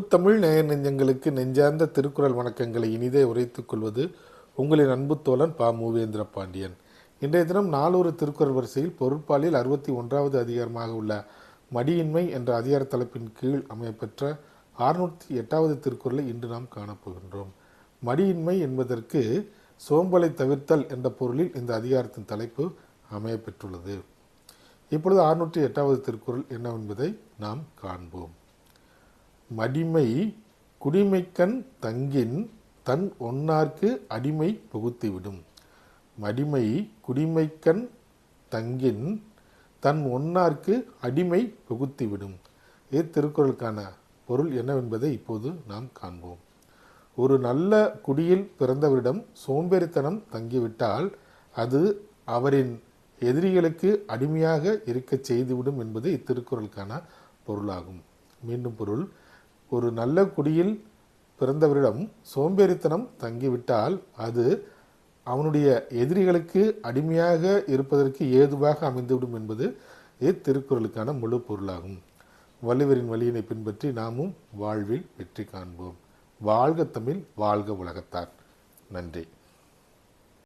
தமிழ் நேய நெஞ்சங்களுக்கு நெஞ்சார்ந்த திருக்குறள் வணக்கங்களை இனிதே உரைத்துக் கொள்வது உங்களின் அன்பு தோழன் பா. மூவேந்திர பாண்டியன். இன்றைய தினம் நாலொரு திருக்குறள் வரிசையில் பொருட்பாலில் அறுபத்தி ஒன்றாவது அதிகாரமாக உள்ள மடியின்மை என்ற அதிகார தலைப்பின் கீழ் அமையப்பெற்ற அறுநூற்றி எட்டாவது திருக்குறளை இன்று நாம் காணப்போகின்றோம் மடியின்மை என்பதற்கு சோம்பலை தவிர்த்தல் என்ற பொருளில் இந்த அதிகாரத்தின் தலைப்பு அமையப்பெற்றுள்ளது இப்பொழுது அறுநூற்றி எட்டாவது திருக்குறள் என்னவென்பதை நாம் காண்போம். மடிமை குடிமைக்கண் தங்கின் தன் ஒன்னார்க்கு அடிமை புகுத்திவிடும். மடிமை குடிமைக்கண் தங்கின் தன் ஒன்னார்க்கு அடிமை புகுத்திவிடும். இது திருக்குறளுக்கான பொருள் என்னவென்பதை இப்போது நாம் காண்போம். ஒரு நல்ல குடியில் பிறந்தவரிடம் சோம்பேறித்தனம் தங்கிவிட்டால் அது அவரின் எதிரிகளுக்கு அடிமையாக இருக்கச் செய்துவிடும் என்பது இத்திருக்குறளுக்கான பொருளாகும். மீண்டும் பொருள் ஒரு நல்ல குடியில் பிறந்தவரிடம் சோம்பேறித்தனம் தங்கிவிட்டால் அது அவனுடைய எதிரிகளுக்கு அடிமையாக இருப்பதற்கு ஏதுவாக அமைந்துவிடும் என்பது இத்திருக்குறளுக்கான முழு பொருளாகும். வள்ளுவரின் வழியினை பின்பற்றி நாமும் வாழ்வில் வெற்றி காண்போம். வாழ்க தமிழ் வாழ்க உலகத்தார். நன்றி.